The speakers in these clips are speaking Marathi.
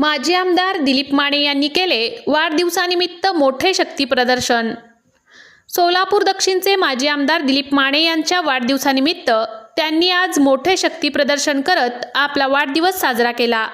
माजी आमदार दिलीप माने यांनी केले वाढदिवसानिमित्त मोठे शक्ती प्रदर्शन. सोलापूर दक्षिणचे माजी आमदार दिलीप माने यांच्या वाढदिवसानिमित्त त्यांनी आज मोठे शक्ती प्रदर्शन करत आपला वाढदिवस साजरा केला.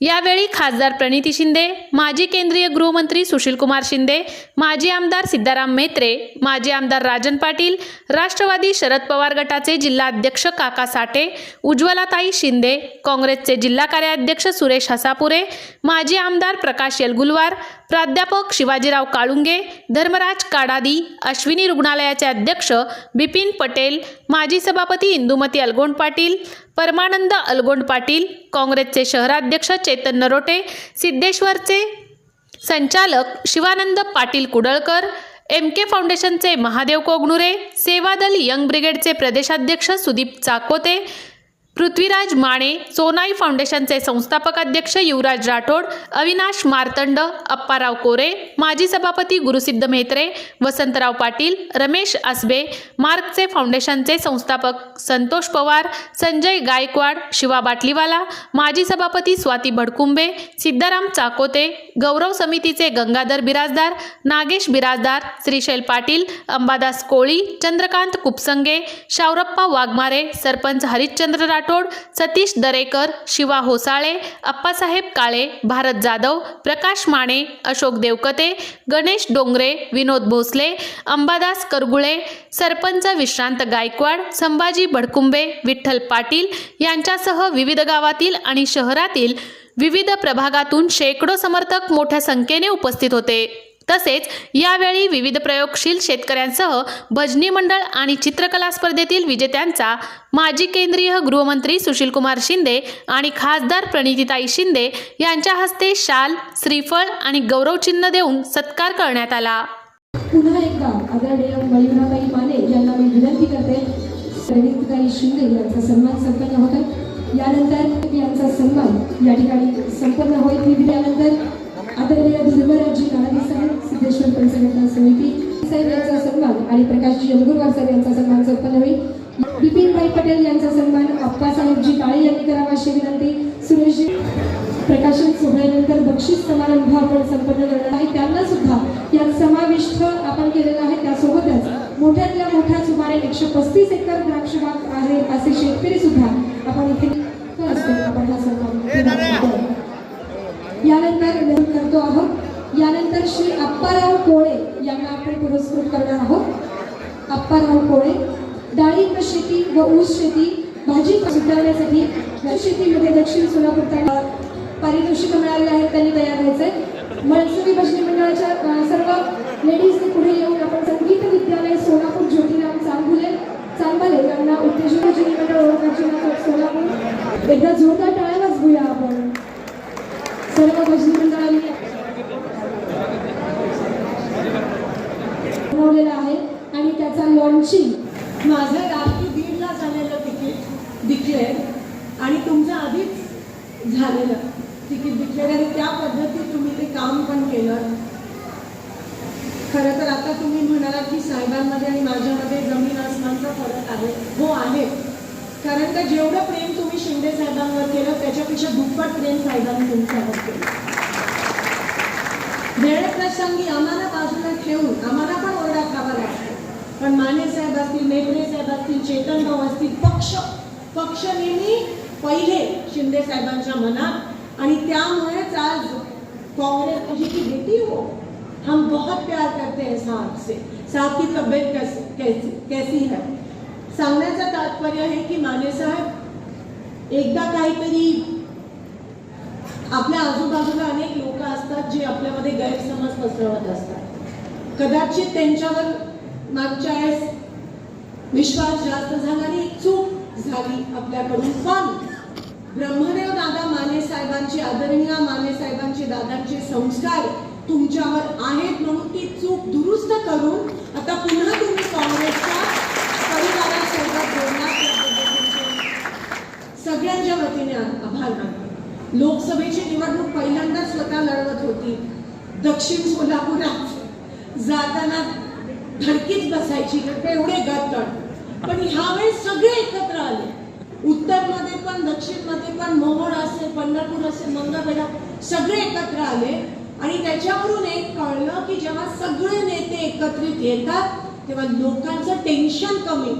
यावेळी खासदार प्रणिती शिंदे माजी केंद्रीय गृहमंत्री सुशीलकुमार शिंदे माजी आमदार सिद्धाराम म्हेत्रे माजी आमदार राजन पाटील राष्ट्रवादी शरद पवार गटाचे जिल्हाध्यक्ष काका साठे उज्ज्वलाताई शिंदे काँग्रेसचे जिल्हा कार्याध्यक्ष सुरेश हसापुरे माजी आमदार प्रकाश येलगुलवार प्राध्यापक शिवाजीराव काळुंगे धर्मराज काडादी अश्विनी रुग्णालयाचे अध्यक्ष बिपिन पटेल माजी सभापती इंदुमती अलगोंड पाटील परमानंद अलगोंड पाटील काँग्रेसचे शहराध्यक्ष चेतन नरोटे सिद्धेश्वरचे संचालक शिवानंद पाटील कुडळकर एम के फाउंडेशनचे महादेव कोगनुरे सेवादल यंग ब्रिगेडचे प्रदेशाध्यक्ष सुदीप चाकोते पृथ्वीराज माने सोनाई फाउंडेशनचे संस्थापक अध्यक्ष युवराज राठोड अविनाश मार्तंड अप्पाराव कोरे माजी सभापती गुरुसिद्ध म्हेत्रे वसंतराव पाटील रमेश आसबे मार्कचे फाउंडेशनचे संस्थापक संतोष पवार संजय गायकवाड शिवा बाटलीवाला माजी सभापती स्वाती भडकुंबे सिद्धाराम चाकोते गौरव समितीचे गंगाधर बिराजदार नागेश बिराजदार श्रीशैल पाटील अंबादास कोळी चंद्रकांत कुपसंगे शावरप्पा वाघमारे सरपंच हरिश्चंद्र राठोड सतीश दरेकर शिवा होसाळे अप्पासाहेब काळे भारत जाधव प्रकाश माने अशोक देवकते गणेश डोंगरे विनोद भोसले अंबादास करगुळे सरपंच विश्रांत गायकवाड संभाजी भडकुंबे विठ्ठल पाटील यांच्यासह विविध गावातील आणि शहरातील विविध प्रभागातून शेकडो समर्थक मोठ्या संख्येने उपस्थित होते. तसेच यावेळी विविध प्रयोगशील शेतकऱ्यांसह भजनी मंडळ आणि चित्रकला स्पर्धेतील विजेत्यांचा माजी केंद्रीय गृहमंत्री सुशीलकुमार शिंदे आणि खासदार प्रणितीताई शिंदे यांच्या हस्ते शाल श्रीफळ आणि गौरवचिन्ह देऊन सत्कार करण्यात आला. पुन्हा एकदा आदरणीय मयुराबाई माने यांना मी विनंती करते. प्रणितीताई शिंदे यांचा सन्मान संपन्न होतो यानंतर यांचा सन्मान या ठिकाणी संपन्न होईल. मी दिल्यानंतर आदरणीय धर्मराजी काळाजी साहेब सिद्धेश्वर पंचघटना समिती साहेब यांचा सन्मान आणि प्रकाशजी यमगुरवार साहेब यांचा सन्मान संपन्न होईल बिपिनभाई पटेल यांचा सन्मान अप्पासाहेबजी काळे यांनी करावा अशी विनंती. सुरेशजी प्रकाशन सोहळ्यानंतर बक्षीस समारंभ आपण संपन्न करणार आहे. त्यांना सुद्धा यात समाविष्ट आपण केलेला आहे. त्यासोबतच मोठ्यातल्या मोठ्या सुमारे एकशे पस्तीस एकर द्राक्ष बाग आहे असे शेतकरी सुद्धा आपण इथे असतो आपण हा सन्मान करतो. यानंतर नोंद करतो आहोत यानंतर श्री अप्पाराव कोळे यांना आपण पुरस्कृत करणार आहोत अप्पाराव कोळे डाळिंब शेती व ऊस शेती भाजी सुधारण्यासाठी शेतीमध्ये दक्षिण सोलापूर तालुका पारितोषिक मिळाले आहेत त्यांनी तयार व्हायचंय मनसुरी भजनी मंडळाच्या सर्व लेडीजने पुढे येऊन आपण संगीत विद्यालय सोलापूर ज्योतिराम चांगुले चांगले यांना उत्तेजन भजनी मंडळ ओळखाचे सोलापूर. एकदा जोरदार टाळ्या वाजवूया आपण. सर्व भजनी मंडळांनी बनवलेला आहे आणि त्याचा लॉन्चिंग माझं रात्री दीडला झालेलं तिकीट डिक्लेअर आणि तुमचं आधीच झालेलं तिकीट डिक्लेअर आणि त्या पद्धतीत तुम्ही ते काम पण केलं. खरं तर आता तुम्ही म्हणाला की साहेबांमध्ये आणि माझ्यामध्ये जमीन आसमानचा फरक आहे. हो आहे. कारण का जेवढं प्रेम तुम्ही शिंदे साहेबांवर केलं त्याच्यापेक्षा दुप्पट प्रेम साहेबांनी तुमच्यावर केलं. वेळ प्रसंगी आम्हाला बाजूला ठेवून आम्हाला पण ओरडा खावा लागतो. पण माने साहेब असतील मेघरे साहेब असतील चेतन भाऊ असतील पक्ष पक्ष नेहमी पहिले शिंदे साहेबांच्या मनात. आणि त्या मुझे की बेटी हो? हम बहुत प्यार करते हैं साहब से। साहब की तबीयत कैसी कैसी कैसी है? सांगण्याचं तात्पर्य आहे की माने साहेब एकदा काहीतरी आपल्या आजूबाजूला अनेक लोक असतात जे आपल्यामध्ये गैरसमज पसरवत असतात. कदाचित त्यांच्यावर मागच्या वेळेस विश्वास जास्त झाला आणि चूक झाली आपल्याकडून. पण ब्रह्मदेव दादा माने साहेबांची आदरणीय माने साहेबांचे दादांचे संस्कार तुमच्यावर आहेत म्हणून ती चूक दुरुस्त करून आता पुन्हा तुम्ही काँग्रेसच्या परिवारासोबत सगळ्यांच्या वतीने आभार मानतो. लोकसभेची निवडणूक पहिल्यांदा स्वतः लढवत होती. दक्षिण सोलापुरात जाताना धडकीच बसायची एवढे गट पण ह्यावेळेस सगळे एकत्र आले. उत्तरमध्ये पण दक्षिणमध्ये पण मोहोळ असेल पंढरपूर असेल मंगळवेढा सगळे एकत्र आले. आणि त्याच्यावरून एक कळलं की जेव्हा सगळे नेते एकत्रित येतात तेव्हा लोकांचं टेन्शन कमी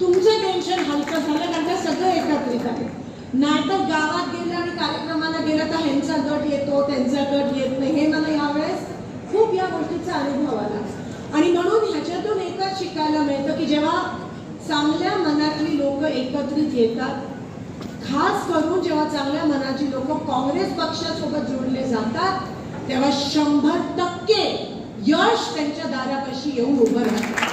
तुमचं टेन्शन हलकं झालं कारण का सगळं एकत्रित आहे नाहीतर गावात गेलं आणि कार्यक्रमाला गेलं तर ह्यांचा गट येतो त्यांचा गट येत नाही. हे मला यावेळेस खूप या गोष्टीचा अनुभव आला. आणि म्हणून ह्याच्यातून एकच शिकायला मिळतं की जेव्हा चांगल्या मनातली लोक एकत्रित येतात. खास करून जेव्हा चांगल्या मनाची लोक काँग्रेस पक्षासोबत जोडले जातात तेव्हा शंभर टक्के यश त्यांच्या दारापाशी येऊन उभं राहतं.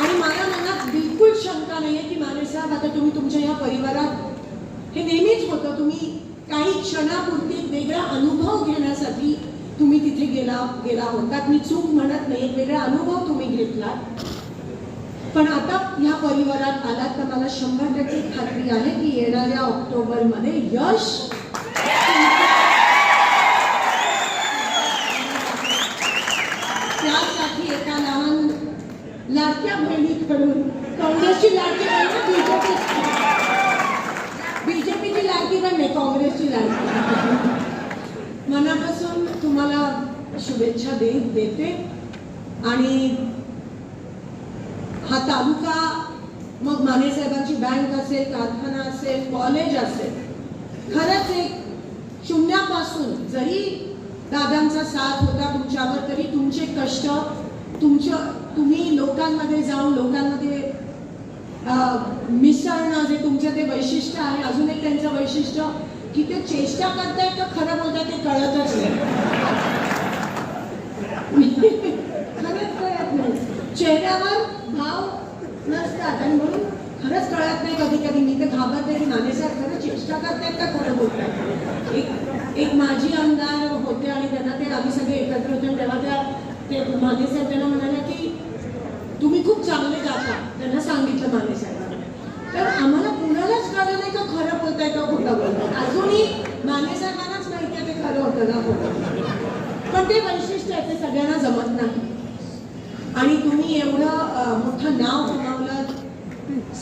आणि माझ्या मनात बिलकुल शंका नाहीये की माने साहेब आता तुम्ही तुमच्या या परिवारात हे नेहमीच होतं तुम्ही काही क्षणापुरती वेगळा अनुभव घेण्यासाठी तुम्ही तिथे गेला गेला होतात. मी चूक म्हणत नाही एक वेगळा अनुभव तुम्ही घेतलात. पण आता या परिवारात आलात तर मला शंभर टक्के खात्री आहे की येणाऱ्या ऑक्टोबरमध्ये यश त्यासाठी एका लहान लाडक्या बहिणीकडून काँग्रेसची लाडकी बहीण बीजेपी. बीजेपीची लाडकी बहीण नाही काँग्रेसची लाडकी मनापासून तुम्हाला शुभेच्छा दे देते. आणि मग मग मानेसाहेबांची बँक असेल कारखाना असेल कॉलेज असेल. खरंच एक शून्यापासून जरी दादांचा साथ होता तुमच्यावर तरी तुमचे कष्ट तुमच्या तुम्ही लोकांमध्ये जाऊन लोकांमध्ये मिसळणं जे तुमचं ते वैशिष्ट्य आहे अजून एक त्यांचं वैशिष्ट्य की ते चेष्टा करतायत का खरं बोलतायत ते कळतच नाही. खरंच कळत नाही चेहऱ्यावर भाव नसतात आणि म्हणून खरंच कळत नाही कधी कधी मी तर घाबरते की नाणेसाहेब खरं चेष्टा करतात का खरं बोलतात? एक एक माजी आमदार होते आणि त्यांना ते आम्ही सगळे एकत्र होते. आणि तेव्हा त्या ते मानेसाहेब त्यांना म्हणाल्या की तुम्ही खूप चांगले गाता. त्यांना सांगितलं मानेसाहेबांना तर आम्हाला कुणालाच कळलं नाही का खरं बोलताय का खोटं बोलताय. अजूनही मानेसाहेबांनाच माहिती आहे ते खरं होतं का खोटं पण ते वैशिष्ट्य आहे ते सगळ्यांना जमत नाही. आणि तुम्ही एवढं मोठं नाव कमावलं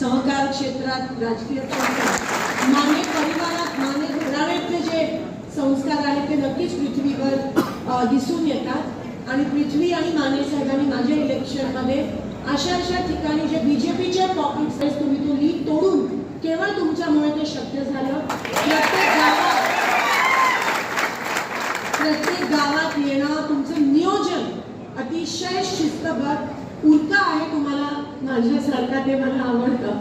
सहकार क्षेत्रात राजकीय क्षेत्रात माने परिवारात माने घराण्यातले जे संस्कार आहेत ते नक्कीच पृथ्वीवर दिसून येतात. आणि पृथ्वी आणि माने साहेबांनी माझ्या इलेक्शनमध्ये अशा अशा ठिकाणी जे बीजेपीचे पॉकेट्स आहेत तुम्ही तो लीड तोडून केवळ तुमच्यामुळे ते शक्य झालं. प्रत्येक गावात प्रत्येक गावात येणं तुमचं नियोजन अतिशय शिस्तबद्ध उलका आहे तुम्हाला माझ्यासारखा ते मला आवडतं.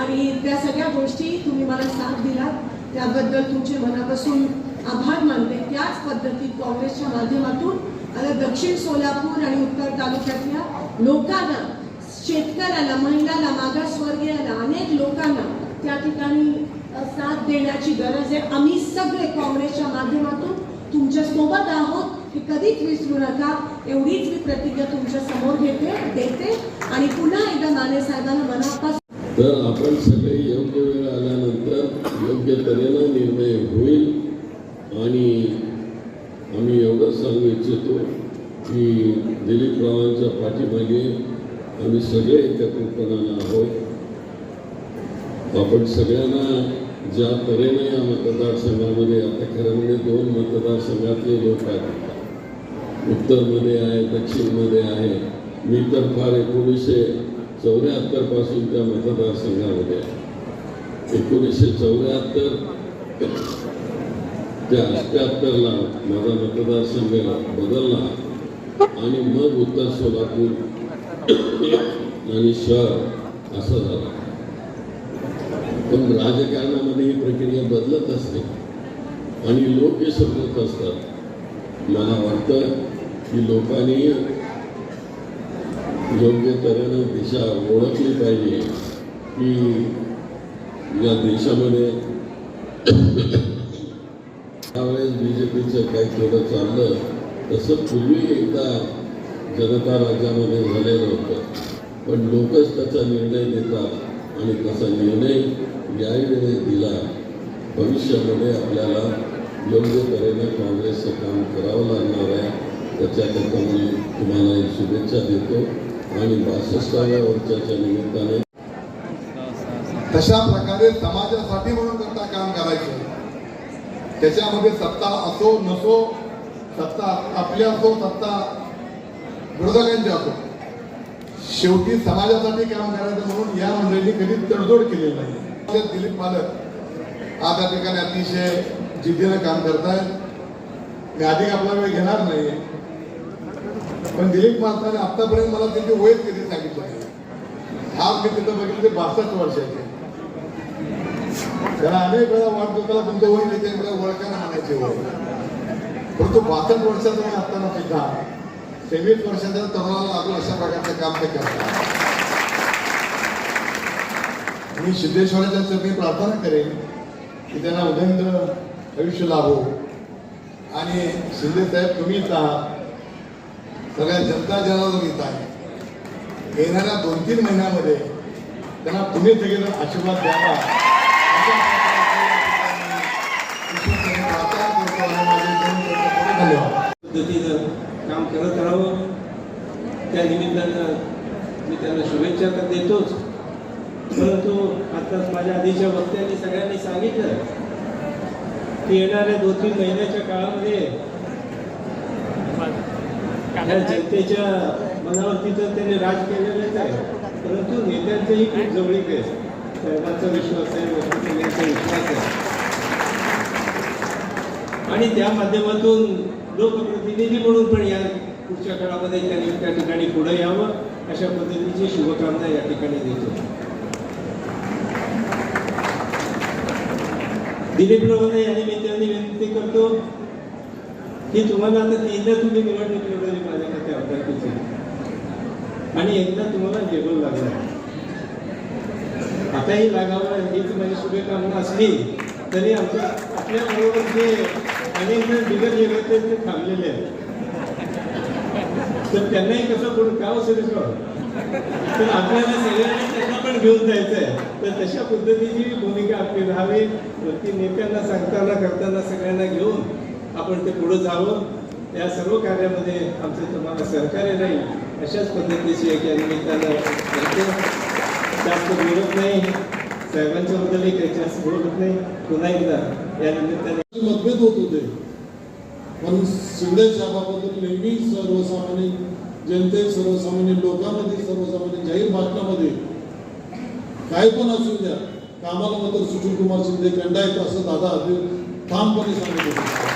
आणि त्या सगळ्या गोष्टी तुम्ही मला साथ दिलात. त्याबद्दल तुमचे मनापासून आभार मानते. त्याच पद्धतीत काँग्रेसच्या माध्यमातून आता दक्षिण सोलापूर आणि उत्तर तालुक्यातल्या लोकांना शेतकऱ्याला महिलाला मागासवर्गीयाला अनेक लोकांना त्या ठिकाणी साथ देण्याची गरज आहे. आम्ही सगळे काँग्रेसच्या माध्यमातून तुमच्यासोबत आहोत. हे कधीच विसरू नका. एवढीच मी प्रतिज्ञा तुमच्यासमोर घेते देते. आणि पुन्हा एकदा नाणे साहेबांना मनापासून तर आपण सगळे योग्य वेळ आल्यानंतर योग्य तऱ्हेनं निर्णय होईल. आणि आम्ही एवढंच सांगू इच्छितो की दिलीप रावांच्या पाठीमागे आम्ही सगळे एकत्रितपणानं आहोत. आपण सगळ्यांना ज्या तऱ्हेने या मतदारसंघामध्ये आता खरं म्हणजे दोन मतदारसंघातले लोक आहेत. उत्तरमध्ये आहे दक्षिणमध्ये आहे. मी तर फार एकोणीसशे चौऱ्याहत्तरपासून त्या मतदारसंघामध्ये आहे. एकोणीसशे चौऱ्याहत्तर ते अष्ट्याहत्तरला माझा मतदारसंघ बदलला आणि मग उत्तर सोलापूर आणि शहर असं झालं. पण राजकारणामध्ये ही प्रक्रिया बदलत असते आणि लोक हे समजत असतात. मला वाटतं की लोकांनी योग्य तऱ्हेनं दिशा ओळखली पाहिजे की या देशामध्ये त्यावेळेस बी जे पीचं काय थोडं चाललं तसं पूर्वी एकदा जनता राज्यामध्ये झालेलं होतं. पण लोकच त्याचा निर्णय देतात आणि तसा निर्णय यावेळेस दिला. भविष्यामध्ये आपल्याला योग्य तऱ्हेनं काँग्रेसचं काम करावं लागणार आहे. त्याच्याकरता मी तुम्हाला एक शुभेच्छा देतो आणि बासष्टाव्या वर्षाच्या निमित्ताने तशा प्रकारे समाजासाठी म्हणून करता काम करायचं. त्याच्यामध्ये सत्ता असो नसो सत्ता आपली असो सत्ता विरोधकांची असो. शेवटी समाजासाठी काम करायचं म्हणून या मंडळींनी कधी तडजोड केलेली नाही. दिलीप पालक आज या ठिकाणी अतिशय जिद्दीनं काम करतायत. मी अधिक आपला वेळ घेणार नाही पण दिलीप महात्माने आतापर्यंत मला त्यांची वय कधी सांगितलं आज मी तिथं बघितलं ते बासष्ट वर्षाचे. त्याला अनेक वेळा वाटतो तुमचं वय नाही आहे? मला ओळखायला म्हणायचे वय. परंतु बासष्ट वर्षाचा वय असताना सुद्धा तेवीस वर्षाच्या तरुणाला लागू अशा प्रकारचं काम ते करतात मी सिद्धेश्वराच्या चरणी प्रार्थना करेन की त्यांना उदंड आयुष्य लाभो. आणि शिंदे साहेब तुम्हीच आहात. सगळ्या जनता जनार्दन येत आहे. येणाऱ्या दोन तीन महिन्यामध्ये त्यांना तुम्ही सगळेजण आशीर्वाद द्यावा पद्धतीनं काम करत राहावं. त्या निमित्तानं मी त्यांना शुभेच्छा तर देतोच. परंतु आत्ताच माझ्या आधीच्या वक्त्यांनी सगळ्यांनी सांगितलं की येणाऱ्या दोन तीन महिन्याच्या काळामध्ये या जनतेच्या मनावरती तर त्याने राज केलेलंच आहे. परंतु नेत्यांचंही खूप जवळीक आहे. साहेबांचा विश्वास आहे वकिलांचा विश्वास आहे. आणि त्या माध्यमातून लोकप्रतिनिधी म्हणून पण या पुढच्या काळामध्ये त्यांनी त्या ठिकाणी पुढे यावं अशा पद्धतीची शुभकामना या ठिकाणी देतो. दिलीप रवणे या निमित्ताने विनंती करतो. की तुम्हाला आता तीनदा तुम्ही निवडणूक लढवली माझ्या मते आमदारकीची आणि एकदा तुम्हाला लेबल लागला. आताही लागावं हीच माझी शुभकामना असली तरी आमच्या आपल्या बरोबर जे अनेक जण बिगर जगात ते थांबलेले आहेत. तर त्यांनाही कसं पुढे गाव सुरेश तर आपल्याला सगळ्यांना त्यांना पण घेऊन जायचं आहे तर तशा पद्धतीची भूमिका आपली राहावी. प्रति नेत्यांना सांगताना करताना सगळ्यांना घेऊन आपण ते पुढे जावं. या सर्व कार्यामध्ये आमचं तुम्हाला सहकार्य राहील. अशाच पद्धतीची एक या निमित्तानं जास्त बोलत नाही. साहेबांच्या बद्दलही काही जास्त बोलत नाही. पुन्हा एकदा या निमित्ताने मतभेद होत होते. पण शिंदे साहेबाबद्दल नेहमी सर्वसामान्य जनतेत सर्वसामान्य लोकांमध्ये सर्वसामान्य जाहीर भाषणामध्ये काय पण असू द्या कामाला मात्र सुशील कुमार शिंदे कंडा असं दादा ते ठामपणे सांगत होते.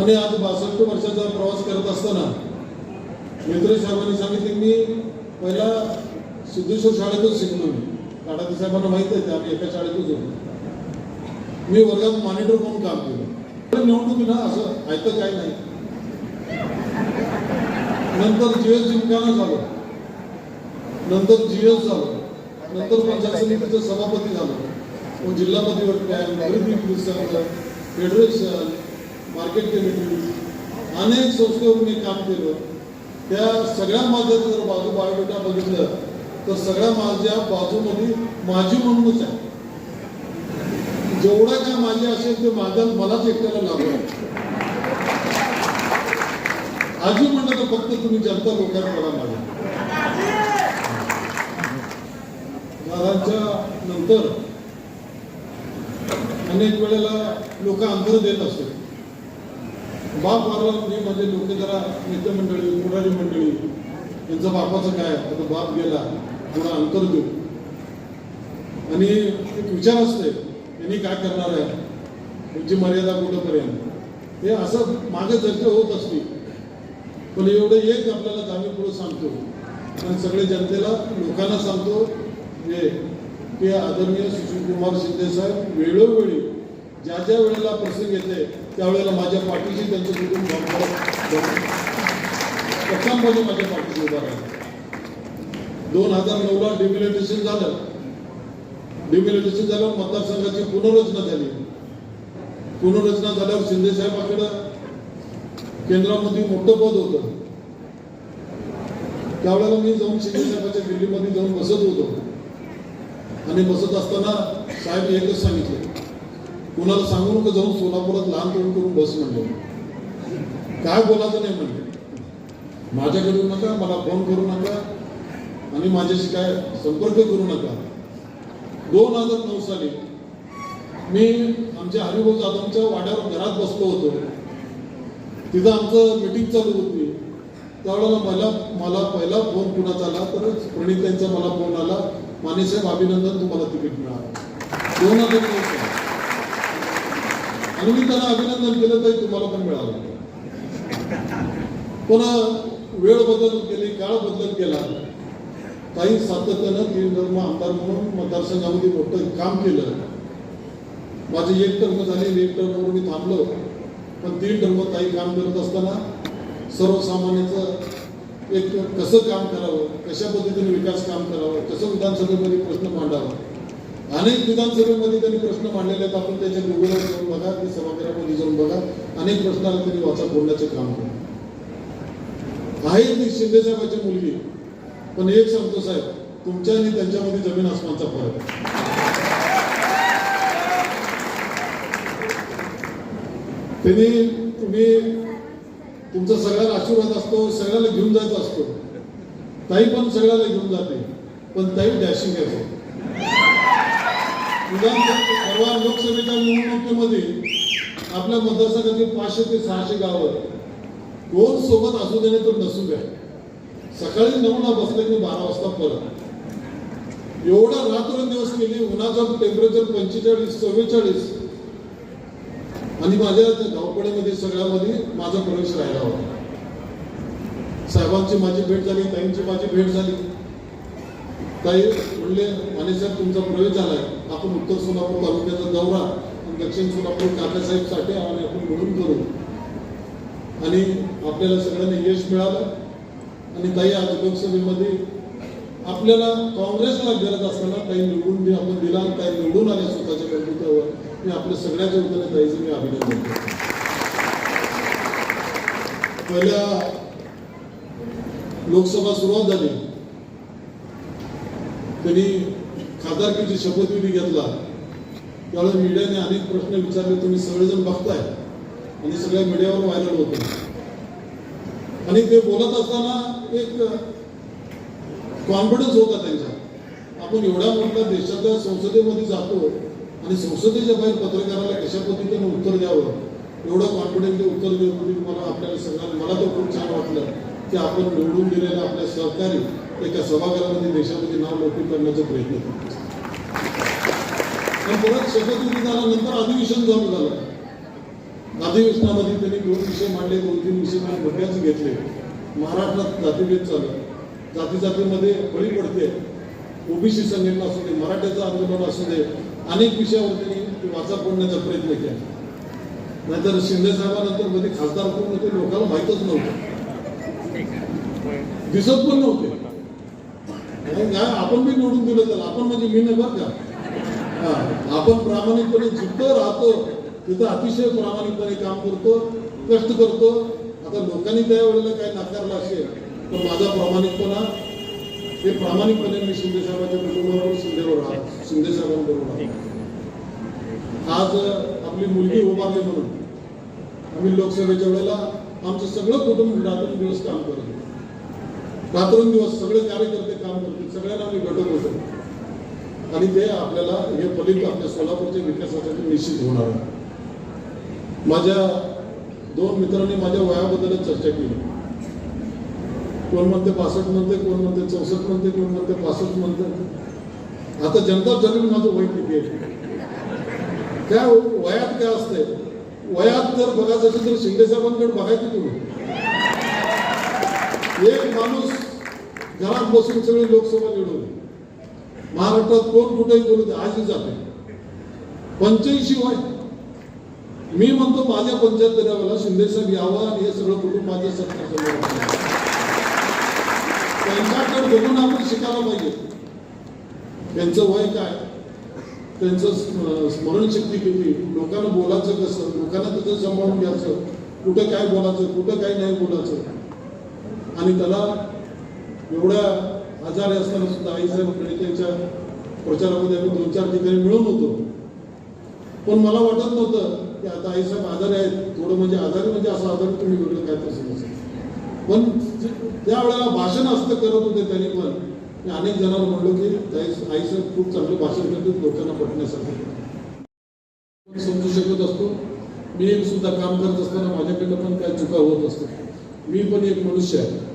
आणि आज बासष्ट वर्षाचा प्रवास करत असताना मित्र साहेबांनी सांगितले मी पहिला सिद्धेश्वर शाळेतच शिकलो मी. काडाती साहेबांना माहीत आहे आम्ही एका शाळेतच होतो. मी वर्गात मॉनिटर म्हणून काम केलं. तर निवडणूक ना असं ऐकत काय नाही. नंतर जीएस जिमखाना झालं. नंतर जीएस झालं. नंतर पंचायत समितीचं सभापती झालं. मग जिल्हापती खरेदी संघ फेडरेशन मार्केट कमिटी अनेक संस्थेवर मी काम केलं. त्या सगळ्या माझ्या जर बाजू बायोडेटा बघितलं तर सगळ्या माझ्या बाजूमध्ये माझी म्हणूनच आहे. जेवढा काय माझे असेल ते माझ्या मलाच एकट्याला लागू आजी म्हणलं तर फक्त तुम्ही जनता लोकांना करा माझ्या नंतर अनेक वेळेला लोक अंतर देत असतात. बाप मारला म्हणजे म्हणजे लोक जरा नेते मंडळी पुढारी मंडळी यांचं बापाचं काय? आता बाप गेला थोडा अंतर देऊ. आणि एक विचार असते यांनी काय करणार आहे? त्यांची मर्यादा कुठंपर्यंत? हे असं मागे चर्चा होत असते. पण एवढं एक आपल्याला आम्ही पुढे सांगतो. आणि सगळे जनतेला लोकांना सांगतो हे की आदरणीय सुशील कुमार शिंदे साहेब वेळोवेळी ज्या ज्या वेळेला प्रसंग येते त्यावेळेला माझ्या पाठीशी त्यांचं कुटुंब कथांमध्ये माझ्या पाठीशी उभा राहिला? दोन हजार नऊला डिमिलिटेशन झालं. डिमिलिटेशन झालं मतदारसंघाची पुनर्रचना झाली. पुनर्रचना झाल्यावर शिंदे साहेबाकडं केंद्रामध्ये मोठं पद होतं. त्यावेळेला मी जाऊन शिंदे साहेबांच्या दिल्लीमध्ये जाऊन बसत होतो. आणि बसत असताना साहेब एकच सांगितलं. कुणाला सांगू नका जाऊन सोलापुरात लहान तोंड करून बस म्हणले. काय बोलायचं नाही म्हणलं. माझ्याकडे नका मला फोन करू नका आणि माझ्याशी काय संपर्क करू नका. दोन हजार नऊ साली मी आमच्या हरिभाऊ जाधवच्या वाड्यावर घरात बसलो होतो. तिथं आमचं मिटिंग चालू होती. त्यावेळेला मला मला पहिला फोन कुणाचा आला तर प्रणित यांचा मला फोन आला. मानेसाहेब अभिनंदन तुम्हाला तिकीट मिळालं. दोन हजार नऊ साली. आणि मी त्यांना अभिनंदन केलं तरी तुम्हाला पण मिळालं. पुन्हा वेळ बदल केली काळ बदलत गेला काही सातत्यानं तीन धर्म आमदार म्हणून मतदारसंघामध्ये मोठं काम केलं. माझी एक टर्म झाली एक टर्मवर मी थांबलो. पण तीन टर्म ताई काम करत असताना सर्वसामान्याचं एक कसं काम करावं कशा पद्धतीने विकास काम करावं कसं विधानसभेमध्ये प्रश्न मांडावा अनेक विधानसभेमध्ये त्यांनी प्रश्न मांडलेले आहेत. आपण त्याच्या गुगलवर जाऊन बघा की सभागृहामध्ये जाऊन बघा. अनेक प्रश्नाला त्यांनी वाचा फोडण्याचे काम केलं आहे ती शिंदे साहेबाची मुलगी. पण एक सांगतो साहेब तुमच्या आणि त्यांच्यामध्ये जमीन आसमानचा फरक आहे. त्यांनी तुम्ही तुमचा सगळ्याला आशीर्वाद असतो सगळ्याला घेऊन जायचा असतो. ताई पण सगळ्याला घेऊन जाते पण ताई डॅशिंग आहे. विधानसभा परवा लोकसभेच्या निवडणुकीमध्ये आपल्या मतदारसंघातील पाचशे ते सहाशे गावं कोण सोबत असू देणे तर नसू द्या. सकाळी नऊला बसले की बारा वाजता परत. एवढा रात्रंदिवस केली उन्हाचं टेम्परेचर पंचेचाळीस चव्वेचाळीस. आणि माझ्या त्या धावपडीमध्ये सगळ्यामध्ये माझा प्रवेश राहिला होता. साहेबांची माझी भेट झाली ताईंची माझी भेट झाली. ताई म्हणले माने साहेब तुमचा प्रवेश झाला आहे आपण उत्तर सोलापूर तालुक्याचा दौरा दक्षिण सोलापूर काकासाहेब साठे आणि आपण मिळून करू आणि आपल्याला सगळ्यांना यश मिळालं. आणि ताई आज लोकसभेमध्ये आपल्याला काँग्रेसला गरज असताना काही निवडून दे आपण दिला काही निवडून आल्या स्वतःच्या बंधुत्वावर मी आपल्या सगळ्याच्या वतीने ताईचं मी अभिनंदन करतो. पहिल्या लोकसभा सुरुवात झाली. त्यांनी खासदारकीची शपथविधी घेतला. त्यावेळेस मीडियाने अनेक प्रश्न विचारले तुम्ही सगळेजण बघताय. आणि सगळ्या मीडियावर व्हायरल होत. आणि ते बोलत असताना एक कॉन्फिडन्स होता त्यांच्या आपण एवढ्या मोठ्या देशाच्या संसदेमध्ये जातो आणि संसदेच्या बाहेर पत्रकाराला कशा पद्धतीने उत्तर द्यावं? एवढं कॉन्फिडंटली उत्तर देत होती मला आपल्याला सगळ्यांना मला तर खूप छान वाटलं की आपण निवडून दिलेल्या आपल्या सहकारी एका सभागृहामध्ये देशामध्ये नाव लौकिक करण्याचा प्रयत्न करतो पण परत शपथविधी झाल्यानंतर अधिवेशन चालू झालं. अधिवेशनामध्ये त्यांनी दोन विषय मांडले दोन तीन विषय मांडले मोठ्याच घेतले. महाराष्ट्रात जातीभेद चालू जाती जातीमध्ये बळी पडते. ओबीसी संघटना असू दे मराठ्याचं आंदोलन असू दे अनेक विषयावर त्यांनी ते वाचा फोडण्याचा प्रयत्न केला. नाहीतर शिंदे साहेबांनंतरमध्ये खासदार कोण होते लोकांना माहीतच नव्हतं. दिसत पण नव्हते. आणि आपण बी निवडून दिलं त्याला. आपण म्हणजे मी नाही का? आपण प्रामाणिकपणे जिथं राहतो तिथं अतिशय प्रामाणिकपणे काम करतो कष्ट करतो. आता लोकांनी त्या वेळेला काही नाकारलं असेल तर माझा प्रामाणिकपणा हे प्रामाणिकपणे मी शिंदे साहेबांच्या कुटुंबाबरोबर शिंदेवर राहतो शिंदे साहेबांबरोबर राहतो. आज आपली मुलगी उभारली म्हणून आम्ही लोकसभेच्या वेळेला आमचं सगळं कुटुंब रात्रंदिवस काम करत होतं. रात्रंदिवस सगळे कार्यकर्ते काम करतील सगळ्यांना आम्ही घटक होतो. आणि ते आपल्याला हे फलित आपल्या सोलापूरच्या विकासासाठी निश्चित होणार आहे. माझ्या दोन मित्रांनी माझ्या वयाबद्दलच चर्चा केली. कोण म्हणते बासष्ट म्हणते कोण म्हणते चौसष्ट म्हणते कोण म्हणते पासष्ट म्हणते. आता जनता जमीन माझं वय किती आहे? त्या वयात काय असते वयात जर बघायचं असेल तर शिंदे साहेबांकडे बघायचं तुम्ही एक माणूस घरात बसून सगळी लोकसभा निवडवली महाराष्ट्रात कोण कुठेही बोलू दे आजही जाते. पंच्याऐंशी वय. मी म्हणतो माझ्या पंच्याहत्तराव्याला शिंदे साहेब यावं आणि हे सगळं कुटुंब माझ्या सरकार त्यांच्याकडे बघून आपण शिकायला पाहिजे. त्यांचं वय काय? त्यांचं स्मरणशक्ती किती? लोकांना बोलायचं कसं? लोकांना त्याचं सांभाळून घ्यायचं. कुठं काय बोलायचं? कुठं काय नाही बोलायचं? आणि त्याला एवढ्या आजारी असताना सुद्धा आईसाहेब त्यांच्या प्रचारामध्ये आम्ही दोन चार ठिकाणी मिळून होतो. पण मला वाटत नव्हतं की आता आईसाहेब आजारी आहेत. थोडं म्हणजे आजारी म्हणजे असं आजारी तुम्ही वेगळं काय तसं नसेल पण त्यावेळेला भाषण असतं करत होते त्यांनी पण. मी अनेक जणांना म्हणलो की ताई आईचं खूप चांगलं भाषण करते लोकांना पटण्यासाठी समजू शकत असतो. मी सुद्धा काम करत असताना माझ्याकडनं पण काही चुका होत असतात. मी पण एक मनुष्य आहे.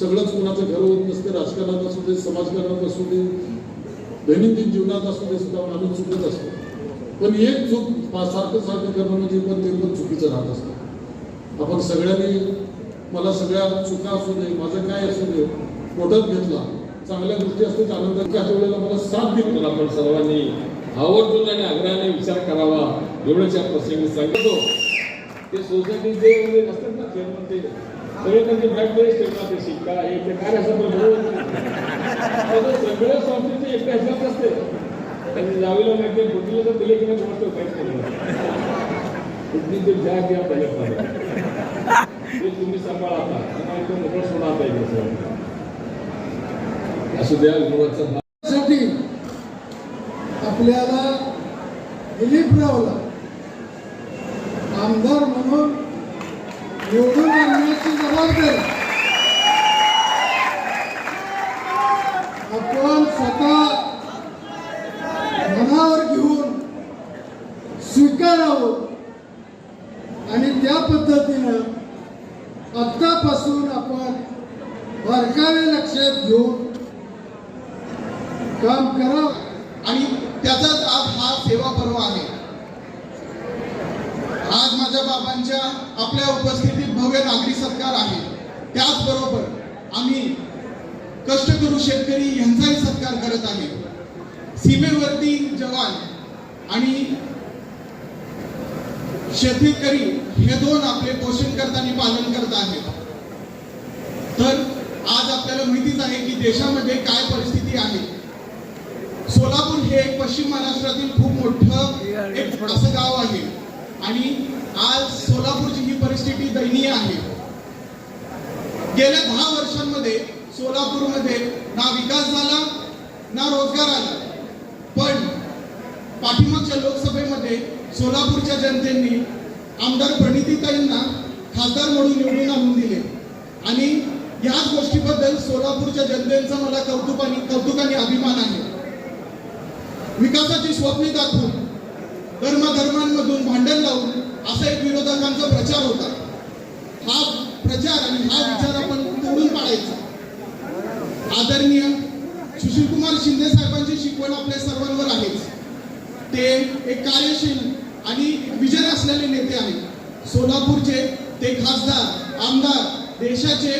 सगळंच कुणाचं घर होत नसते राजकारणात असू दे समाजकारणात असू दे दैनंदिन जीवनात असू दे सुद्धा माणूस चुकत असतो. पण एक चूक सारखं सारखं करणं म्हणजे पण ते पण चुकीचं राहत असतं. आपण सगळ्यांनी मला सगळ्या चुका असू दे माझं काय असू दे पोटात घेतला चांगल्या गोष्टी असतील आनंदाच्या वेळेला मला साथ दिली पण आपण सर्वांनी आवर्जून आणि आग्रहाने विचार करावा एवढंच या प्रसंगी सांगतो. ते सोसायटीचे वगैरे असतात ना चेअरमन ते. सगळे त्यांचे बॅगमध्ये ठेवतात ते शिक्का हे ते काय असं पण सगळ्या संस्थेचे एक असलाच असते त्यांनी जावीला माहिती बुद्धीला तर दिले की नाही गोष्ट काहीच नाही बुद्धी ते ज्या घ्या पहिल्या ते तुम्ही सांभाळा आता आणि तो मोकळं सोडा पाहिजे एक असू द्या गुरुवाचा आपल्याला दिलीप रावला म्हणून निवडून आणण्याची जबाबदारी आपण स्वतः मनावर घेऊन स्वीकारावं आणि त्या पद्धतीनं आत्तापासून आपण बारकावे लक्षात घेऊन काम करावं आणि त्याचाच आज हा सेवा पर्व आहे आज माझ्या बाबांच्या आपल्या उपस्थितीत भव्य नागरी सत्कार आहे त्याचबरोबर आम्ही कष्ट करू शेतकरी यांचाही सत्कार करत आहे. सीमेवरती जवान आणि शेतकरी हे दोन आपले पोषण करताना पालन करत आहेत. तर आज आपल्याला माहितीच आहे की देशामध्ये काय परिस्थिती आहे. सोलापूर हे एक पश्चिम महाराष्ट्रातील खूप मोठं एक असं गाव आहे. आणि आज सोलापूरची ही परिस्थिती दयनीय आहे. गेल्या दहा वर्षांमध्ये सोलापूरमध्ये ना विकास झाला ना रोजगार आला. पण पाठीमागच्या लोकसभेमध्ये सोलापूरच्या जनतेने आमदार प्रणितीताईंना खासदार म्हणून निवडून आणून दिले. आणि याच गोष्टीबद्दल सोलापूरच्या जनतेचा मला कौतुकाने कौतुकाने अभिमान आहे. विकासाची स्वप्ने दाखवून धर्माधर्मांमधून भांडण लावून असा एक विरोधकांचा प्रचार होता. हा प्रचार आणि हा विचार आपण तोडून पाळायचा? आदरणीय सुशीलकुमार शिंदे साहेबांची शिकवण आपल्या सर्वांवर आहेच. ते एक कार्यशील आणि विजय असलेले नेते आहेत. सोलापूरचे ते खासदार आमदार देशाचे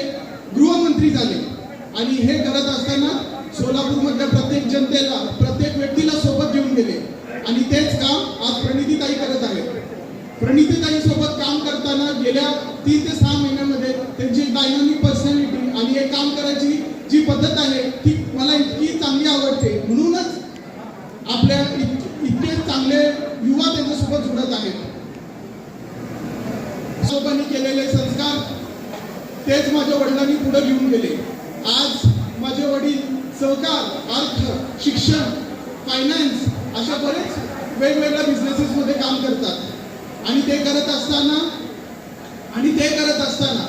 गृहमंत्री झाले. आणि हे करत असताना सोलापूरमधल्या प्रत्येक जनतेला प्रत्येक व्यक्ती सोबत घेऊन गेले आणि तेच काम आज प्रणितीताई करत आहेत प्रणितीताई सोबत काम करताना गेल्या तीन ते सहा महिन्यामध्ये त्यांची डायनामिक पर्सनॅलिटी आणि हे काम करायची जी पद्धत आहे ती मला इतकी चांगली आवडते. म्हणूनच आपल्या इतके चांगले युवा त्यांच्यासोबत जुडत आहेत. सोबांनी केलेले संस्कार तेच माझ्या वडिलांनी पुढे घेऊन गेले. आज माझे वडील सहकार अर्थ शिक्षण फायनान्स अशा बरेच वेगवेगळ्या बिझनेसेस मध्ये काम करतात. आणि ते करत असताना आणि ते करत असताना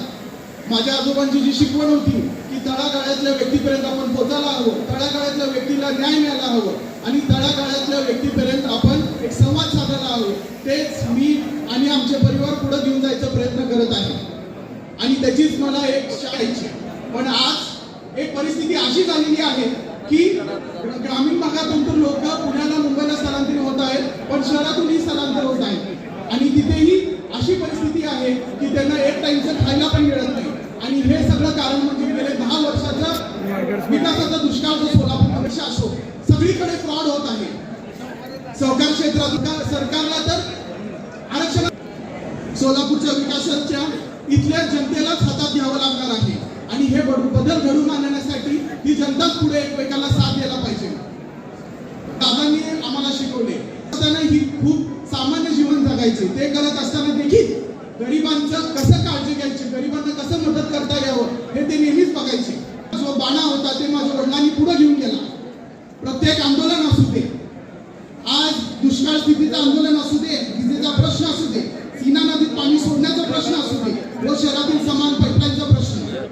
माझ्या आजोबांची जी शिकवण होती की तळागाळ्यातल्या व्यक्तीपर्यंत आपण पोचायला हवं तळागाळ्यातल्या व्यक्तीला न्याय मिळायला हवं आणि तळागाळ्यातल्या व्यक्तीपर्यंत आपण एक संवाद साधायला हवं तेच मी आणि आमचे परिवार पुढे घेऊन जायचा प्रयत्न करत आहे. आणि त्याचीच मला एक शाळेची पण आज एक परिस्थिती अशी झालेली आहे की ग्रामीण भागातून तर लोक पुण्याला मुंबईला स्थलांतरित होत आहेत पण शहरातूनही स्थलांतर होत आहेत आणि तिथेही अशी आहे की त्यांना एक टाइमचं खायला पण मिळत नाही. आणि हे सगळं कारण म्हणजे गेले दहा वर्षाचा विकासाचा दुष्काळ जो सोलापूर असो सगळीकडे फ्रॉड होत आहे. सहकार क्षेत्रात सरकारला तर आरक्षण सोलापूरच्या विकासाच्या इथल्या जनतेलाच हातात घ्यावं लागणार आहे. आणि हे बदल घडून आणण्यासाठी ही जनताच पुढे एकमेकाला साथ द्यायला पाहिजे. दादांनी आम्हाला शिकवले. असताना ही खूप सामान्य जीवन जगायचे. ते करत असताना देखील गरिबांचं कसं काळजी घ्यायची? गरिबांना कसं मदत करता यावं? हे ते नेहमीच बघायचे. जो बाणा होता ते माझ्या वडिलांनी पुढे घेऊन गेला. प्रत्येक आंदोलन असू दे. आज दुष्काळ स्थितीचं आंदोलन असू दे विजेचा प्रश्न असू दे सीना नदीत पाणी सोडण्याचा प्रश्न असू दे व शहरातील समान पाईपलाईनचा प्रश्न.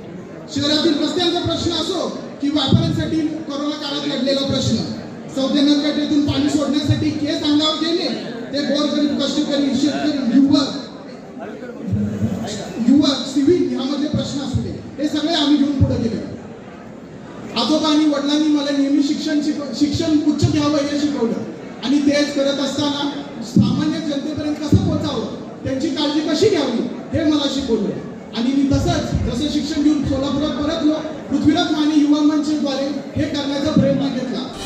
शहरातील रस्त्यांचा प्रश्न असो की व्यापाऱ्यांसाठी कोरोना काळात लढलेला प्रश्न. सौजन्यतेतून पाणी सोडण्यासाठी केस अंगावर गेले ते गोरगरीब कष्टकरी शेतकरी युवक युवक सिव्हिल ह्यामध्ये प्रश्न असू दे. हे सगळे आम्ही घेऊन पुढे गेले. आजोबा आणि वडिलांनी मला नेहमी शिक्षण शिक्षण उच्च घ्यावं हे शिकवलं. आणि तेच करत असताना सामान्य जनतेपर्यंत कसं पोहोचावं? त्यांची काळजी कशी घ्यावी? हे मला शिकवलं. आणि मी तसंच जसं शिक्षण घेऊन सोलापुरात परतलो पृथ्वीराज माने युवा मंचद्वारे हे करण्याचा प्रयत्न घेतला.